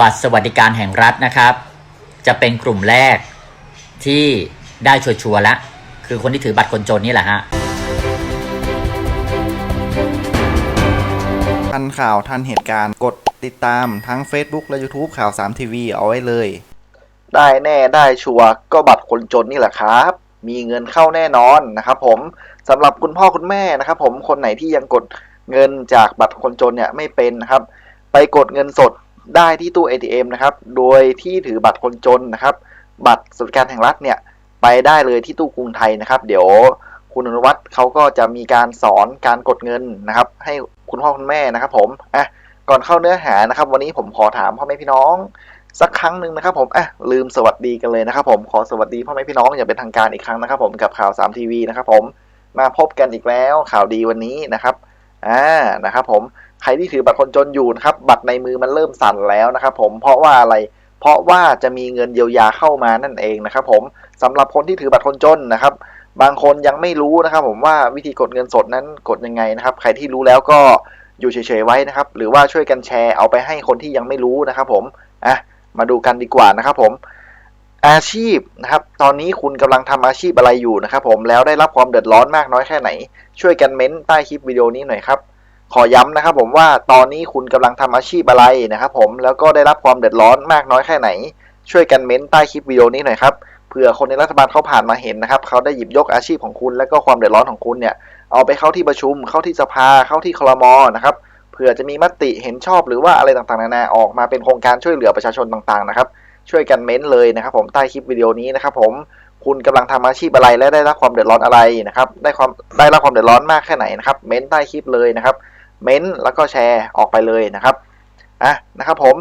บัตรสวัสดิการแห่งรัฐนะครับ จะเป็นกลุ่มแรกที่ได้ชัวร์ๆแล้วคือคนที่ถือบัตรคนจนนี่แหละฮะทันข่าวทันเหตุการณ์กดติดตามทั้ง Facebook และ YouTube ข่าว3ทีวีเอาไว้เลย ได้แน่ได้ชัวร์ก็บัตรคนจนนี่แหละครับ มีเงินเข้าแน่นอนนะครับผมสำหรับคุณพ่อคุณแม่นะครับผมคนไหนที่ยังกดเงินจากบัตรคนจนเนี่ยไม่เป็นนะครับ ไปกดเงินสด ได้ที่ตู้ ATM นะครับ โดยที่ถือบัตรคนจนนะครับ บัตรสวัสดิการแห่งรัฐเนี่ยไปได้เลยที่ตู้กรุงไทยนะครับ เดี๋ยวคุณอนุวัฒน์เขาก็จะมีการสอนการกดเงินนะครับ ให้คุณพ่อคุณแม่นะครับ ผมอะก่อนเข้าเนื้อหานะครับ วันนี้ผมขอถามพ่อแม่พี่น้องสักครั้งหนึ่งนะครับผมอะลืมสวัสดีกันเลยนะครับ ผมขอสวัสดีพ่อแม่พี่น้องอย่างเป็นทางการอีกครั้งนะครับ ผมกับข่าว3ทีวีนะครับ ผมมาพบกันอีกแล้วข่าวดีวันนี้นะครับอ่านะครับ ผม ใครที่ถือบัตรคนจนอยู่นะครับบัตรในมือมันเริ่มสั่นแล้วนะครับผมเพราะว่าอะไรเพราะว่าจะมีเงินเยียวยาเข้ามานั่นเองนะครับผมสำหรับคนที่ถือบัตรคนจนนะครับ บางคนยังไม่รู้นะครับ ผมว่าวิธีกดเงินสดนั้นกดยังไงนะครับ ใครที่รู้แล้วก็อยู่เฉยๆไว้นะครับ หรือว่าช่วยกันแชร์เอาไปให้คนที่ยังไม่รู้นะครับ ผมอะมาดูกันดีกว่านะครับ ผมอาชีพนะครับ ตอนนี้คุณกำลังทำอาชีพอะไรอยู่นะครับ ผมแล้วได้รับความเดือดร้อนมากน้อยแค่ไหน ช่วยกันเม้นใต้คลิปวิดีโอนี้หน่อยครับ ขอย้ำนะครับผมว่าตอนนี้คุณกำลังทำอาชีพอะไรนะครับผมแล้วก็ได้รับความเดือดร้อนมากน้อยแค่ไหน ช่วยกันเม้นใต้คลิปวิดีโอนี้หน่อยครับเผื่อคนในรัฐบาลเขาผ่านมาเห็นนะครับเขาได้หยิบยกอาชีพของคุณ และก็ความเดือดร้อนของคุณเนี่ยเอาไปเข้าที่ประชุม เข้าที่สภาเข้าที่คลมนะครับเผื่อจะมีมติเห็นชอบหรือว่าอะไรต่างๆนานาออกมาเป็นโครงการช่วยเหลือประชาชนต่างๆนะครับช่วยกันเม้นเลยนะครับผมใต้คลิปวิดีโอนี้นะครับผมคุณกำลังทำอาชีพอะไรและได้รับความเดือดร้อนอะไรนะครับได้ความได้รับความเดือดร้อนมากแค่ไหนนะครับเม้นใต้คลิปเลยนะครับ เม้นแล้วก็แชร์ออกไปเลยนะครับอะนะครับผม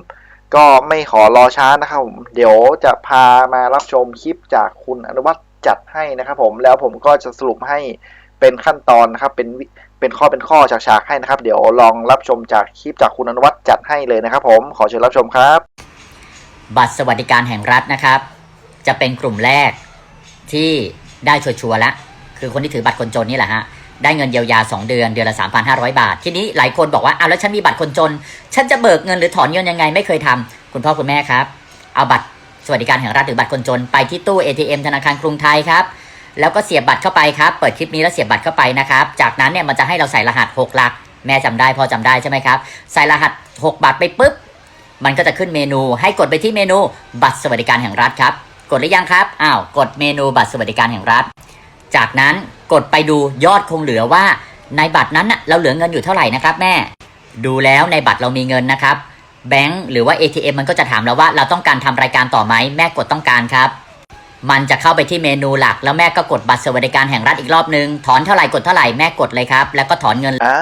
ก็ไม่ขอรอช้านะครับผมเดี๋ยวจะพามารับชมคลิปจากคุณอนุวัฒน์จัดให้นะครับผมแล้วผมก็จะสรุปให้เป็นขั้นตอนนะครับเป็นเป็นข้อเป็นข้อจากฉากๆให้นะครับ เดี๋ยวลองรับชมจากคลิปจากคุณอนุวัฒน์จัดให้เลยนะครับ ผมขอเชิญรับชมครับ บัตรสวัสดิการแห่งรัฐนะครับ จะเป็นกลุ่มแรกที่ได้ชัวร์ๆแล้วคือคนที่ถือบัตรคนจนนี่แหละฮะ ได้เงินเยียวยา 2 เดือนเดือนละ 3,500 บาท ทีนี้หลายคนบอกว่าเอาแล้วฉันมีบัตรคนจน ฉันจะเบิกเงินหรือถอนเงินยังไงไม่เคยทำคุณพ่อคุณแม่ครับ เอาบัตรสวัสดิการแห่งรัฐหรือบัตรคนจน ไปที่ตู้ ATM ธนาคารกรุงไทยครับแล้วก็เสียบบัตรเข้าไปครับ เปิดคลิปนี้แล้วเสียบบัตรเข้าไปนะครับ จากนั้นเนี่ยมันจะให้เราใส่รหัส 6 หลัก แม่จำได้พ่อจำได้ใช่ไหมครับ ใส่รหัส 6 บัตรไปปุ๊บ มันก็จะขึ้นเมนู ให้กดไปที่เมนูบัตรสวัสดิการแห่งรัฐครับ กดหรือยังครับ อ้าว กดเมนูบัตรสวัสดิการแห่งรัฐ จากนั้นกดไปดูยอดคงเหลือว่าในบัตรนั้นเราเหลือเงินอยู่เท่าไหร่นะครับแม่ ดูแล้วในบัตรเรามีเงินนะครับ แบงก์หรือว่า ATM มันก็จะถามเราว่าเราต้องการทำรายการต่อไหมแม่กดต้องการครับ มันจะเข้าไปที่เมนูหลัก แล้วแม่ก็กดบัตรสวัสดิการแห่งรัฐอีกรอบนึง ถอนเท่าไหร่กดเท่าไหร่แม่กดเลยครับ แล้วก็ถอนเงินอ่า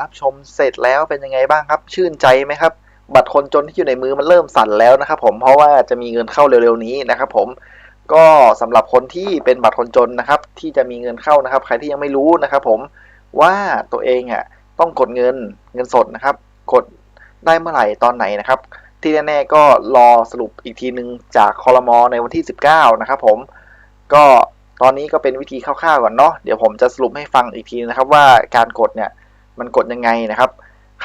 รับชมเสร็จแล้วเป็นยังไงบ้างครับ ชื่นใจไหมครับ บัตรคนจนที่อยู่ในมือมันเริ่มสั่นแล้วนะครับผมเพราะว่าจะมีเงินเข้าเร็วๆนี้นะครับผม ก็สำหรับคนที่เป็นบัตรคนจนนะครับ ที่จะมีเงินเข้านะครับ ใครที่ยังไม่รู้นะครับผมว่าตัวเองอะต้องกดเงินเงินสดนะครับ กดได้เมื่อไหร่ตอนไหนนะครับ ที่แน่ๆก็รอสรุปอีกทีหนึ่งจากคอรมอในวันที่ 19 นะครับผมก็ตอนนี้ก็เป็นวิธีคร่าวๆก่อนเนาะเดี๋ยวผมจะสรุปให้ฟังอีกทีนะครับ ว่าการกดเนี่ยมันกดยังไงนะครับ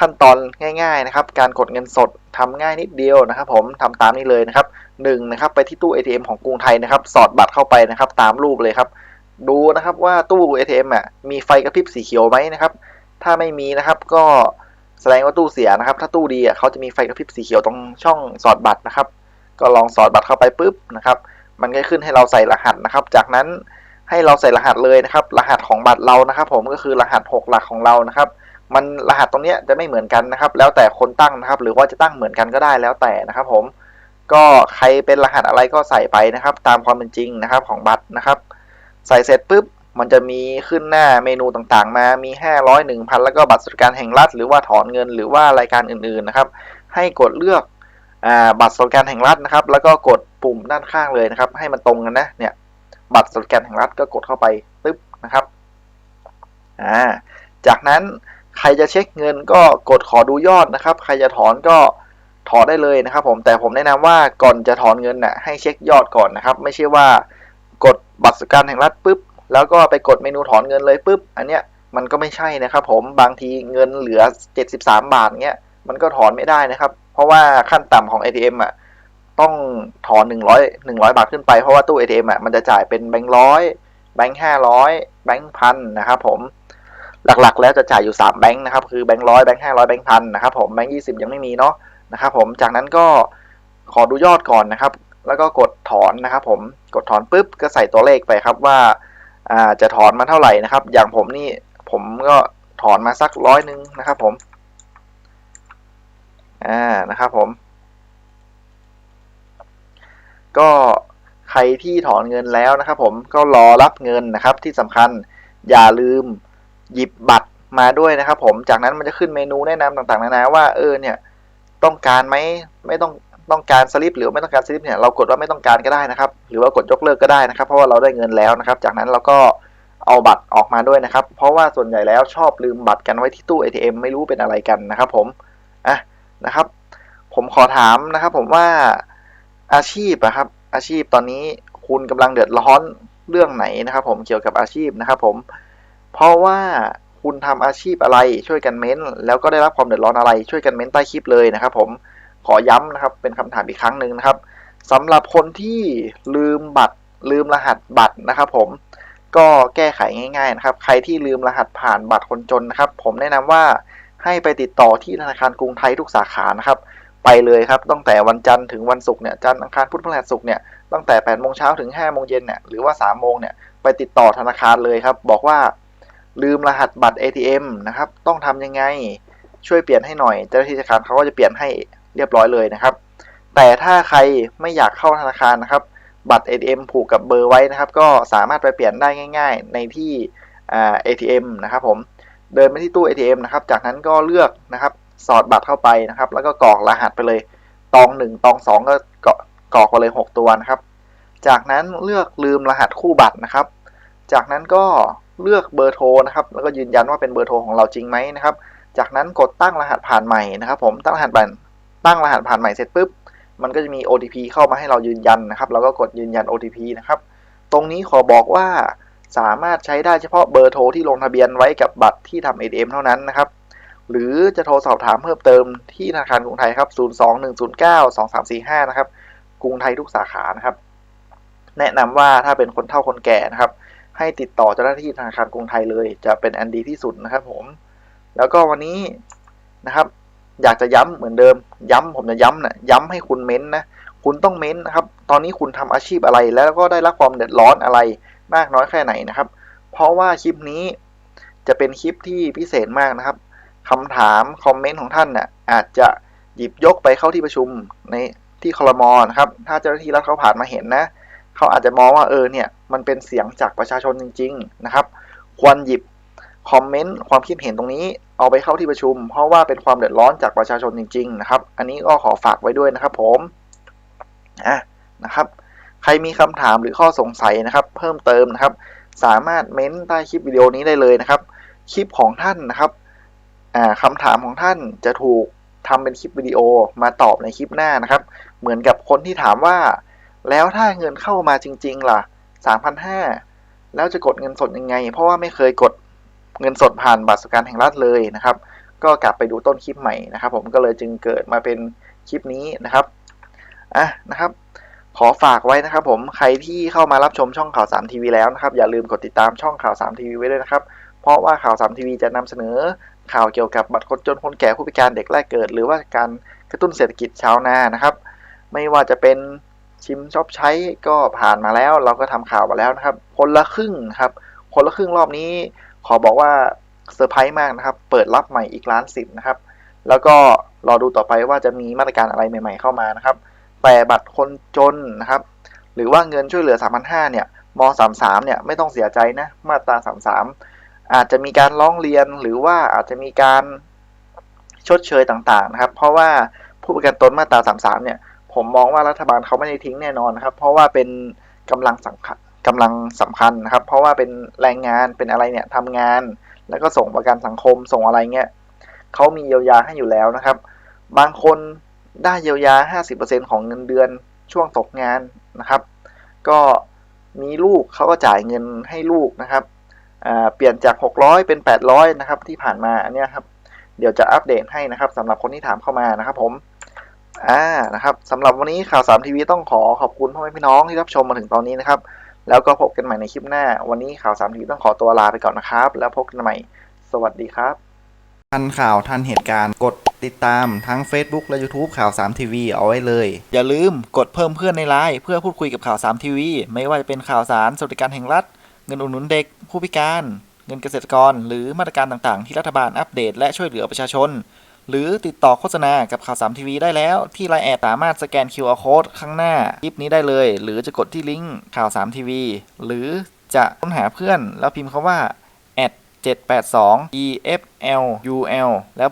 ขั้นตอนง่าย ๆนะครับ การกดเงินสด ทำง่ายนิดเดียวนะครับ ผมทำตามนี้เลยนะครับหนึ่งนะครับไปที่ตู้ ATM ของกรุงไทยนะครับ สอดบัตรเข้าไปนะครับ ตามรูปเลยครับ ดูนะครับว่าตู้ ATM อะมีไฟกระพริบสีเขียวไหมนะครับ ถ้าไม่มีนะครับก็แสดงว่าตู้เสียนะครับ ถ้าตู้ดีอะเขาจะมีไฟกระพริบสีเขียวตรงช่องสอดบัตรนะครับ ก็ลองสอดบัตรเข้าไปปุ๊บนะครับ มันก็ขึ้นให้เราใส่รหัสนะครับ จากนั้นให้เราใส่รหัสเลยนะครับ รหัสของบัตรเรานะครับ ผมก็คือรหัส 6 หลักของเรานะครับ มันรหัสตรงนี้จะไม่เหมือนกันนะครับ แล้วแต่คนตั้งนะครับ หรือว่าจะตั้งเหมือนกันก็ได้แล้วแต่นะครับ ผม ก็ใครเป็นรหัสอะไรก็ใส่ไปนะครับ ตามความเป็นจริงนะครับของบัตรนะครับ ใส่เสร็จปุ๊บมันจะมีขึ้นหน้าเมนูต่างๆ มา มี 500 1,000 แล้วก็บัตรสวัสดิการแห่งรัฐ หรือว่าถอนเงิน หรือว่ารายการอื่นๆนะครับ ให้กดเลือกอบัตรสวัสดิการแห่งรัฐนะครับ แล้วก็กดปุ่มด้านข้างเลยนะครับ ให้มันตรงกันนะ เนี่ย บัตรสวัสดิการแห่งรัฐก็กดเข้าไปตึ๊บนะครับ อ่า จากนั้น ใครจะเช็คเงินก็กดขอดูยอดนะครับ ใครจะถอนก็ถอนได้เลยนะครับ ผมแต่ผมแนะนำว่าก่อนจะถอนเงินน่ะให้เช็คยอดก่อนนะครับ ไม่ใช่ว่ากดบัตรสวัสดิการแห่งรัฐปุ๊บ แล้วก็ไปกดเมนูถอนเงินเลยปุ๊บ อันเนี้ยมันก็ไม่ใช่นะครับ ผมบางทีเงินเหลือ 73 บาทเงี้ยมันก็ถอนไม่ได้นะครับ เพราะว่าขั้นต่ำของ ATM อะต้องถอนหนึ่งร้อยหนึ่งร้อยบาทขึ้นไปเพราะว่าตู้ ATM อะมันจะจ่ายเป็นแบงค์ร้อยแบงค์ห้าร้อยแบงค์พันนะครับผม หลักๆ แล้วจะจ่ายอยู่สามแบงค์นะครับ คือแบงค์ร้อยแบงค์ห้าร้อยแบงค์พันนะครับผมแบงค์ยี่สิบยังไม่มีเนาะนะครับผมจากนั้นก็ขอดูยอดก่อนนะครับ แล้วก็กดถอนนะครับผมกดถอนปุ๊บก็ใส่ตัวเลขไปครับว่าอ่าจะถอนมาเท่าไหร่นะครับ อย่างผมนี่ผมก็ถอนมาสักร้อยหนึ่งนะครับผมอ่านะครับผม ก็ใครที่ถอนเงินแล้วนะครับ ผมก็รอรับเงินนะครับที่สำคัญอย่าลืม หยิบบัตรมาด้วยนะครับผมจากนั้นมันจะขึ้นเมนูแนะนำต่างๆนานาว่าเออเนี่ยต้องการไหมไม่ต้องต้องการสลิปหรือไม่ต้องการสลิปเนี่ยเรากดว่าไม่ต้องการก็ได้นะครับ หรือว่ากดยกเลิกก็ได้นะครับ เพราะว่าเราได้เงินแล้วนะครับ จากนั้นเราก็เอาบัตรออกมาด้วยนะครับ เพราะว่าส่วนใหญ่แล้วชอบลืมบัตรกันไว้ที่ตู้ ATM ไม่รู้เป็นอะไรกันนะครับผมอะนะครับ ผมขอถามนะครับ ผมว่าอาชีพอะครับ อาชีพตอนนี้คุณกำลังเดือดร้อนเรื่องไหนนะครับ ผมเกี่ยวกับอาชีพนะครับ ผม เพราะว่าคุณทำอาชีพอะไรช่วยกันเม้น แล้วก็ได้รับความเดือดร้อนอะไรช่วยกันเม้นใต้คลิปเลยนะครับ ผมขอย้ำนะครับเป็นคำถามอีกครั้งหนึ่งนะครับสำหรับคนที่ลืมบัตรลืมรหัสบัตรนะครับผมก็แก้ไขง่ายๆนะครับ ใครที่ลืมรหัสผ่านบัตรคนจนนะครับ ผมแนะนำว่าให้ไปติดต่อที่ธนาคารกรุงไทยทุกสาขานะครับ ไปเลยครับตั้งแต่วันจันทร์ถึงวันศุกร์เนี่ยจันทร์อังคารพุธพฤหัสศุกร์เนี่ยตั้งแต่8โมงเช้าถึง5โมงเย็นเนี่ยหรือว่า3โมงเนี่ยไปติดต่อธนาคารเลยครับ บอกว่า ลืมรหัสบัตร ATM นะครับ ต้องทำยังไงช่วยเปลี่ยนให้หน่อย เจ้าหน้าที่ธนาคารเขาก็จะเปลี่ยนให้เรียบร้อยเลยนะครับ แต่ถ้าใครไม่อยากเข้าธนาคารนะครับ บัตร ATM ผูกกับเบอร์ไว้นะครับ ก็สามารถไปเปลี่ยนได้ง่าย ๆ ในที่ ATM นะครับผมเดินไปที่ตู้ ATM นะครับ จากนั้นก็เลือกนะครับ สอดบัตรเข้าไปนะครับ แล้วก็กรอกรหัสไปเลย ตองหนึ่งตองสองก็กรอกกรอกไปเลยหกตัวนะครับ จากนั้นเลือกลืมรหัสคู่บัตรนะครับ จากนั้นก็ เลือกเบอร์โทรนะครับ แล้วก็ยืนยันว่าเป็นเบอร์โทรของเราจริงไหมนะครับ จากนั้นกดตั้งรหัสผ่านใหม่นะครับผมตั้งรหัสผ่านตั้งรหัสผ่านใหม่เสร็จปุ๊บมันก็จะมี OTP เข้ามาให้เรายืนยันนะครับเราก็กดยืนยัน OTP นะครับ ตรงนี้ขอบอกว่าสามารถใช้ได้เฉพาะเบอร์โทรที่ลงทะเบียนไว้กับบัตรที่ทำ ATM เท่านั้นนะครับ หรือจะโทรสอบถามเพิ่มเติมที่ธนาคารกรุงไทยครับ 021092345 นะครับ กรุงไทยทุกสาขานะครับ แนะนำว่าถ้าเป็นคนเฒ่าคนแก่นะครับ ให้ติดต่อเจ้าหน้าที่ธนาคารกรุงไทยเลย จะเป็นอันดีที่สุดนะครับผม แล้วก็วันนี้นะครับ อยากจะย้ำเหมือนเดิม ย้ำผมจะย้ำนะย้ำให้คุณเม้นนะคุณต้องเม้นนะครับ ตอนนี้คุณทำอาชีพอะไรแล้วก็ได้รับความเดือดร้อนอะไรมากน้อยแค่ไหนนะครับ เพราะว่าคลิปนี้จะเป็นคลิปที่พิเศษมากนะครับคำถามคอมเมนต์ของท่านน่ะอาจจะหยิบยกไปเข้าที่ประชุมในที่คลมนะครับ ถ้าเจ้าหน้าที่รัฐเขาผ่านมาเห็นนะ เขาอาจจะมองว่าเออเนี่ยมันเป็นเสียงจากประชาชนจริง ๆ นะครับ ควรหยิบคอมเมนต์ความคิดเห็นตรงนี้เอาไปเข้าที่ประชุม เพราะว่าเป็นความเดือดร้อนจากประชาชนจริง ๆ นะครับ อันนี้ก็ขอฝากไว้ด้วยนะครับ ผมอะนะครับ ใครมีคำถามหรือข้อสงสัยนะครับ เพิ่มเติมนะครับ สามารถเม้นใต้คลิปวิดีโอนี้ได้เลยนะครับ คลิปของท่านนะครับอ่าคำถามของท่านจะถูกทำเป็นคลิปวิดีโอมาตอบในคลิปหน้านะครับ เหมือนกับคนที่ถามว่า แล้วถ้าเงินเข้ามาจริง ๆ ล่ะสามพันห้าแล้วจะกดเงินสดยังไง เพราะว่าไม่เคยกดเงินสดผ่านบัตรสวัสดิการแห่งรัฐเลยนะครับ ก็กลับไปดูต้นคลิปใหม่นะครับ ผมก็เลยจึงเกิดมาเป็นคลิปนี้นะครับอะนะครับ ขอฝากไว้นะครับ ผมใครที่เข้ามารับชมช่องข่าวสามทีวีแล้วนะครับอย่าลืมกดติดตามช่องข่าวสามทีวีไว้ด้วยนะครับ เพราะว่าข่าวสามทีวีจะนำเสนอข่าวเกี่ยวกับบัตรคนจนคนแก่ผู้พิการเด็กแรกเกิด หรือว่าการกระตุ้นเศรษฐกิจชาวนานะครับ ไม่ว่าจะเป็น ชิมชอบใช้ก็ผ่านมาแล้ว เราก็ทำข่าวมาแล้วนะครับ คนละครึ่งครับ คนละครึ่งรอบนี้ขอบอกว่าเซอร์ไพรส์มากนะครับ เปิดรับใหม่อีกล้านสิบนะครับ แล้วก็รอดูต่อไปว่าจะมีมาตรการอะไรใหม่ ๆ เข้ามานะครับ แต่บัตรคนจนนะครับ หรือว่าเงินช่วยเหลือ 3,500เนี่ยม33เนี่ยไม่ต้องเสียใจนะ มาตรา 33 อาจจะมีการร้องเรียนหรือว่าอาจจะมีการชดเชยต่างๆนะครับ เพราะว่าผู้ประกันตนมาตรา 33เนี่ย ผมมองว่ารัฐบาลเขาไม่ได้ทิ้งแน่นอนนะครับ เพราะว่าเป็นกำลังสำคัญกำลังสำคัญนะครับ เพราะว่าเป็นแรงงานเป็นอะไรเนี่ยทำงาน แล้วก็ส่งประกันสังคมส่งอะไรเงี้ยเขามีเยียวยาให้อยู่แล้วนะครับ บางคนได้เยียวยา 50%ของเงินเดือนช่วงตกงานนะครับ ก็มีลูกเขาก็จ่ายเงินให้ลูกนะครับเปลี่ยนจาก 600 เป็น 800 นะครับ ที่ผ่านมาอันนี้ครับ เดี๋ยวจะอัปเดตให้นะครับสำหรับคนที่ถามเข้ามานะครับผม อ่านะครับสำหรับวันนี้ข่าวสามทีวีต้องขอขอบคุณพ่อแม่พี่น้องที่รับชมมาถึงตอนนี้นะครับ แล้วก็พบกันใหม่ในคลิปหน้า วันนี้ข่าวสามทีวีต้องขอตัวลาไปก่อนนะครับ แล้วพบกันใหม่ สวัสดีครับ ทันข่าวทันเหตุการณ์กดติดตามทั้ง Facebook และ YouTube ข่าว3ทีวีเอาไว้เลย อย่าลืมกดเพิ่มเพื่อนในไลน์เพื่อพูดคุยกับข่าว3ทีวีไม่ว่าจะเป็นข่าวสารสวัสดิการแห่งรัฐ เงินอุดหนุนเด็ก ผู้พิการ เงินเกษตรกร หรือมาตรการต่างๆ ที่รัฐบาลอัปเดตและช่วยเหลือประชาชน หรือติดต่อโฆษณากับข่าวสามทีวีได้แล้ว ที่ไลน์แอดสามารถสแกน QR Code ข้างหน้าคลิปนี้ได้เลย หรือจะกดที่ลิงก์ข่าวสามทีวีหรือจะค้นหาเพื่อนแล้วพิมพ์คาว่า782 EFLUL แล้ว